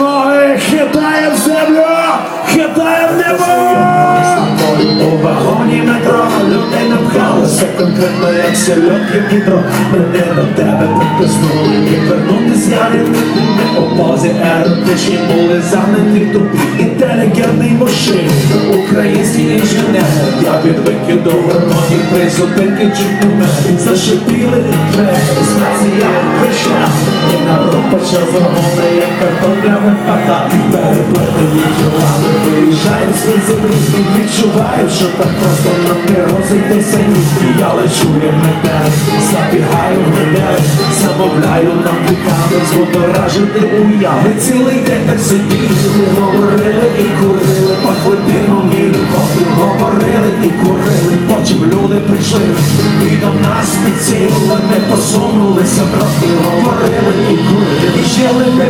ноги, хитає в землю, хитає в небо. У вагоні метро людей напхалося конкретно, як сельодки в відро. Мене до тебе притиснули і вернутися я не у позі еротичні були заняті в тупі інтелігентний мужчина, українські інженер. Я відвиків до гармонії, призупинки чуть мене зашипіли. czasową jak kartografem pataty Perpletynie działamy, wyjeżdżając z виїжджають з землі І відчувають, що так просто нам не розійтися ні Я лечу, як метелик, забігаю мене Замовляю нам піками, зводоражити уяви Цілий день так сиділи, говорили і курили Пахли димом і любов'ю, говорили і курили. Потім люди прийшли і до нас підсіли Не посунулися трохи, говорили і курили. І жили ми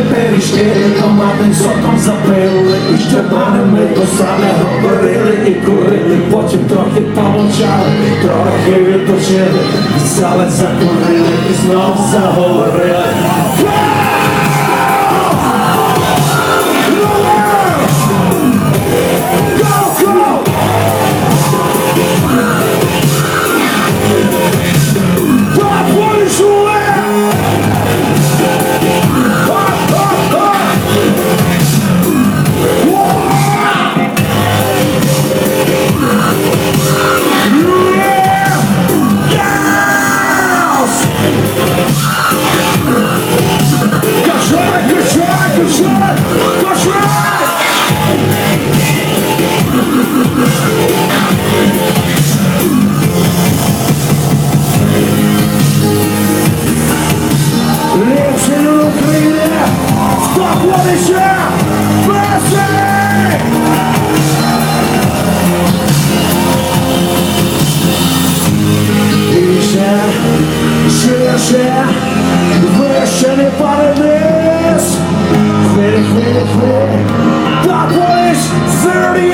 пиріжки, томатним соком запили І ще мене ми то саме говорили і курили Потім трохи помовчали, трохи відпочили Взяли, закурили і знов заговорили Ліпший України! Хто ходиться? Перший! І ще, ще, ще, вище не паде вниз. Хвилі, так ось 38!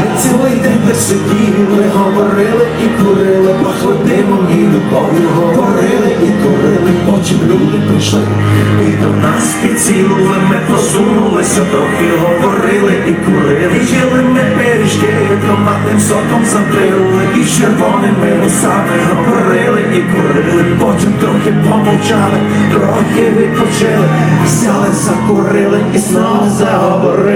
Ми цілий день так сиділи, говорили і курили, пахли димом і любов'ю, говорили люди прийшли і до нас підсіли, ми посунулися трохи, говорили і курили, І їли ми пиріжки, томатним соком забили, і червоними вусами говорили і курили, потім трохи помовчали, трохи відпочили, взяли, закурили і знову заговорили.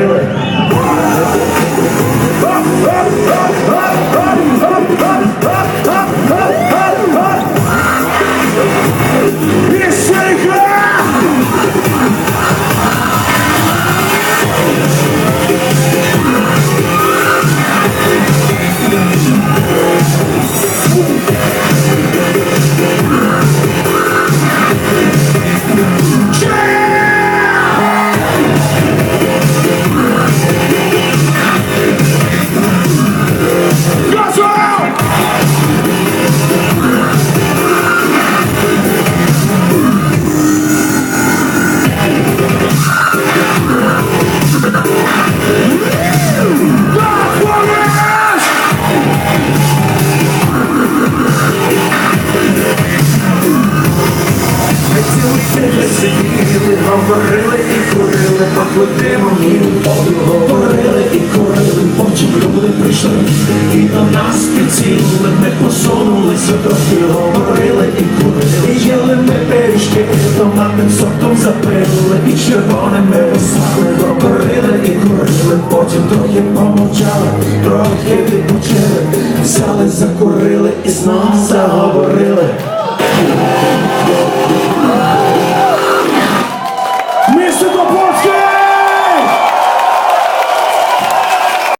Курили, пахли димом і любов'ю, говорили і курили, очі люди прийшли і до нас підсіли, ми посунулися трохи, говорили і курили, і їли ми пиріжки, томатним соком запили, і червоними висали, говорили і курили,